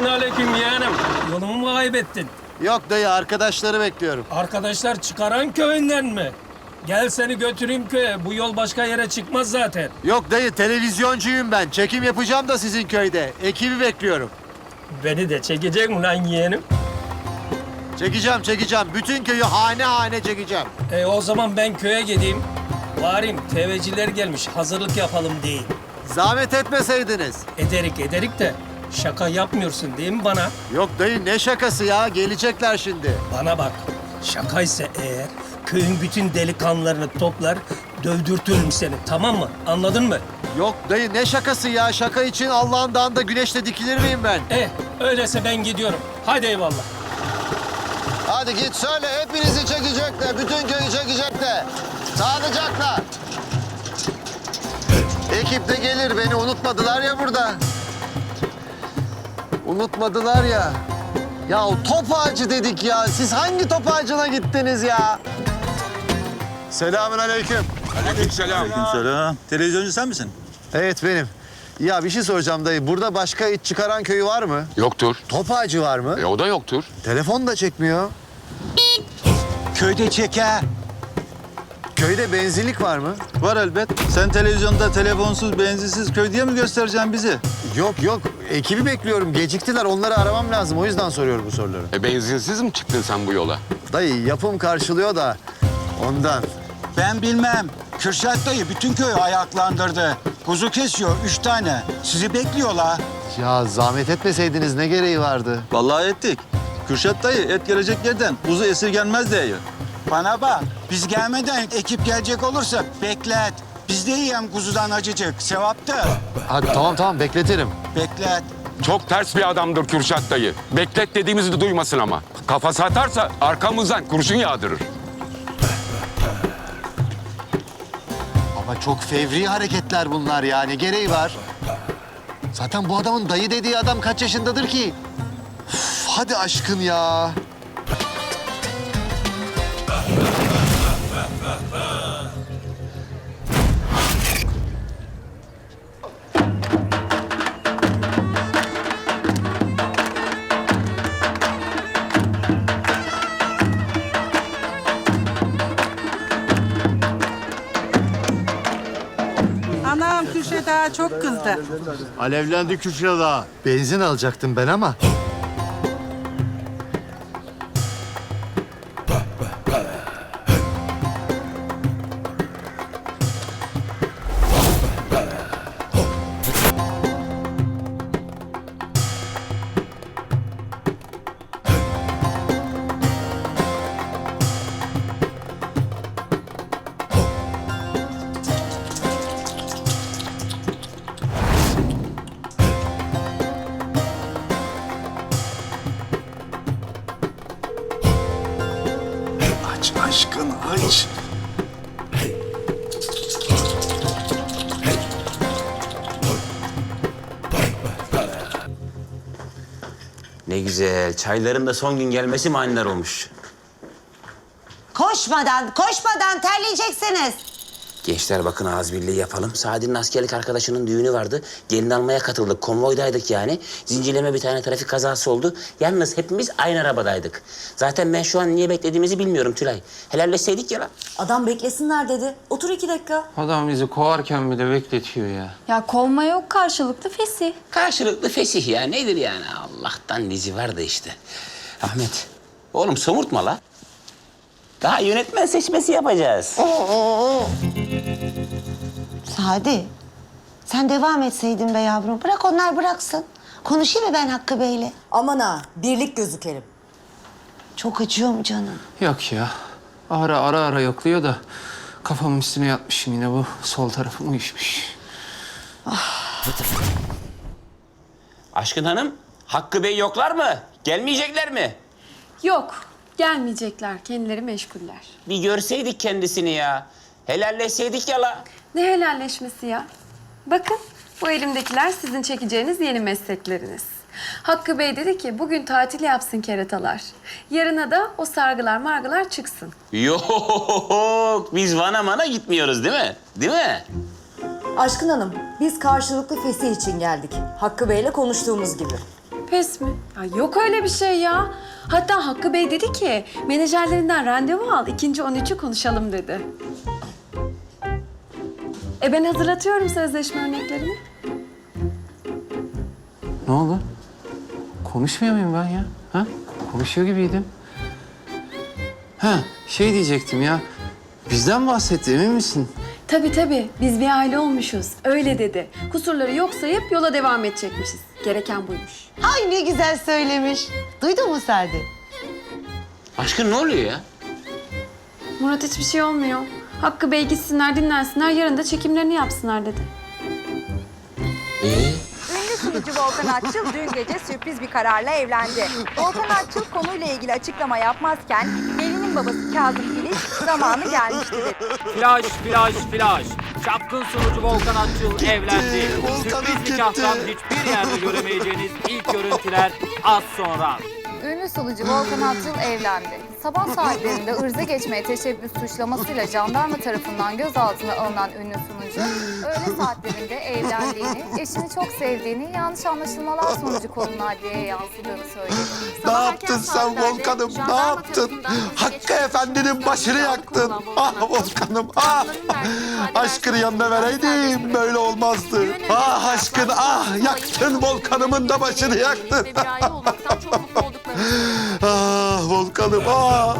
Selamun aleyküm yeğenim. Yolumu mu kaybettin? Yok dayı arkadaşları bekliyorum. Arkadaşlar çıkaran köyünden mi? Gel seni götüreyim köye. Bu yol başka yere çıkmaz zaten. Yok dayı televizyoncuyum ben. Çekim yapacağım da sizin köyde. Ekibi bekliyorum. Beni de çekecek mi lan yeğenim? Çekeceğim çekeceğim. Bütün köyü hane hane çekeceğim. E o zaman ben köye gideyim. Varim TV'ciler gelmiş hazırlık yapalım deyin. Zahmet etmeseydiniz. Ederik ederik de şaka yapmıyorsun değil mi bana? Yok dayı ne şakası ya. Gelecekler şimdi. Bana bak şakaysa eğer köyün bütün delikanlılarını toplar dövdürtürüm seni tamam mı? Anladın mı? Yok dayı ne şakası ya. Şaka için Allah'ın dağında güneşte dikilir miyim ben? Eh öyleyse ben gidiyorum. Hadi eyvallah. Hadi git söyle. Hepinizi çekecekler. Bütün köyü çekecekler. Sağlayacaklar. Ekip de gelir. Beni unutmadılar ya burada. Unutmadılar ya. Ya top ağacı dedik ya. Siz hangi top ağacına gittiniz ya? Selamün aleyküm. Aleykümselam. Televizyoncu sen misin? Evet benim. Ya bir şey soracağım dayı. Burada başka it çıkaran köyü var mı? Yoktur. Top ağacı var mı? E, o da yoktur. Telefon da çekmiyor. Köyde çeke. Köyde benzinlik var mı? Var elbet. Sen televizyonda telefonsuz, benzinsiz köy diye mi göstereceksin bizi? Yok yok. Ekibi bekliyorum. Geciktiler. Onları aramam lazım. O yüzden soruyorum bu soruları. E benzinsiz mi çıktın sen bu yola? Dayı yapım karşılıyor da ondan. Ben bilmem. Kürşat dayı bütün köyü ayaklandırdı. Kuzu kesiyor üç tane. Sizi bekliyorlar. Ya zahmet etmeseydiniz ne gereği vardı? Vallahi ettik. Kürşat dayı et gelecek yerden kuzu esirgenmez diye. Bana bak biz gelmeden ekip gelecek olursa beklet. Biz de yiyelim kuzudan acıcık. Sevaptır. Tamam tamam bekletirim. Beklet. Çok ters bir adamdır Kürşat dayı. Beklet dediğimizi de duymasın ama. Kafası atarsa arkamızdan kurşun yağdırır. Ama çok fevri hareketler bunlar ya. Ne gereği var? Zaten bu adamın dayı dediği adam kaç yaşındadır ki? Üf, hadi aşkın ya. Ağa çok kızdı. Alevlendi Kürşat Ağa. Benzin alacaktım ben ama. Aç. Ne güzel. Çayların da son gün gelmesi manidar olmuş. Koşmadan, koşmadan terleyeceksiniz. Gençler bakın ağız birliği yapalım. Sadi'nin askerlik arkadaşının düğünü vardı. Gelin almaya katıldık. Konvoydaydık yani. Zincirleme bir tane trafik kazası oldu. Yalnız hepimiz aynı arabadaydık. Zaten ben şu an niye beklediğimizi bilmiyorum Tülay. Helalleşseydik ya lan. Adam beklesinler dedi. Otur iki dakika. Adam bizi kovarken bile bekletiyor ya. Ya kovma yok karşılıklı fesih. Karşılıklı fesih ya. Nedir yani? Allah'tan dizi vardı işte. Ahmet. Oğlum somurtma la. Daha yönetmen seçmesi yapacağız. Sadi, sen devam etseydin be yavrum. Bırak onlar bıraksın. Konuşayım mı ben Hakkı Bey'le? Aman ha, birlik gözükelim. Çok acıyor mu canım? Yok ya. Ara ara ara yokluyor da kafamın üstüne yatmışım yine bu sol tarafım uyuşmuş. Aşkın Hanım, Hakkı Bey yoklar mı? Gelmeyecekler mi? Yok gelmeyecekler kendileri meşguller. Bir görseydik kendisini ya. Helalleşseydik ya la. Ne helalleşmesi ya? Bakın bu elimdekiler sizin çekeceğiniz yeni meslekleriniz. Hakkı Bey dedi ki bugün tatil yapsın keratalar. Yarına da o sargılar margılar çıksın. Yok, biz Van'a mana gitmiyoruz değil mi? Değil mi? Aşkın Hanım, biz karşılıklı fesih için geldik. Hakkı Bey'le konuştuğumuz gibi. pes mi? Ya yok öyle bir şey ya. Hatta Hakkı Bey dedi ki menajerlerinden randevu al ikinci 13'ü konuşalım dedi. E ben hazırlatıyorum sözleşme örneklerini. Ne oldu? Konuşmuyor muyum ben ya? Ha? Konuşuyor gibiydim. Ha, şey diyecektim ya. Bizden bahsetti emin misin? Tabii tabii biz bir aile olmuşuz. Öyle dedi. Kusurları yok sayıp yola devam edecekmişiz. Gereken buymuş. Ay ne güzel söylemiş. Duydun mu Sadi? Aşkın ne oluyor ya? Murat hiçbir şey olmuyor. Hakkı Bey gitsinler dinlensinler yarın da çekimlerini yapsınlar dedi. Ee? Ünlü sunucu Volkan Atçıl dün gece sürpriz bir kararla evlendi. Volkan Atçıl konuyla ilgili açıklama yapmazken gelinin babası Kazım Filiz zamanı gelmişti dedi. Flash, flash, flash. Çapkın sunucu Volkan Atçıl evlendi. Sürpriz nikahtan hiçbir yerde göremeyeceğiniz ilk görüntüler az sonra. Ünlü sunucu Volkan Atçıl evlendi. Sabah saatlerinde ırza geçmeye teşebbüs suçlamasıyla jandarma tarafından gözaltına alınan ünlü sunucu, öğle saatlerinde evlendiğini, eşini çok sevdiğini, yanlış anlaşılmalar sonucu konunun adliyeye yansıdığını söyledi. Ne yaptın sen Volkan'ım? Ne yaptın? Hakkı Efendi'nin başını yaktın. Ah Volkan'ım ah. Aşkını yanına vereydim böyle olmazdı. Ah aşkın ah yaktın Volkan'ımın da başını yaktın. Volkan'ım ah.